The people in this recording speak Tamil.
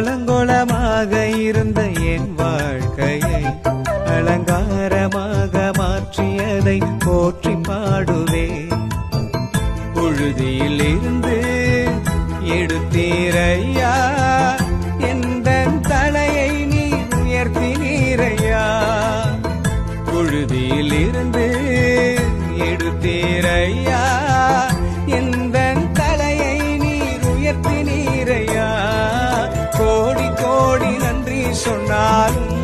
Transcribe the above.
அலங்கோலமாக இருந்த என் வாழ்க்கையை அலங்காரமாக மாற்றியதை போற்றி பாடுவே. புழுதியில் இருந்து எடுத்தீரையா? எந்த தலையை நீ உயர்த்தினீரையா? புழுதியில் இருந்து எடுத்தீரையா? எந்த தலையை நீர் உயர்த்தினீரையா? சொன்னாலும்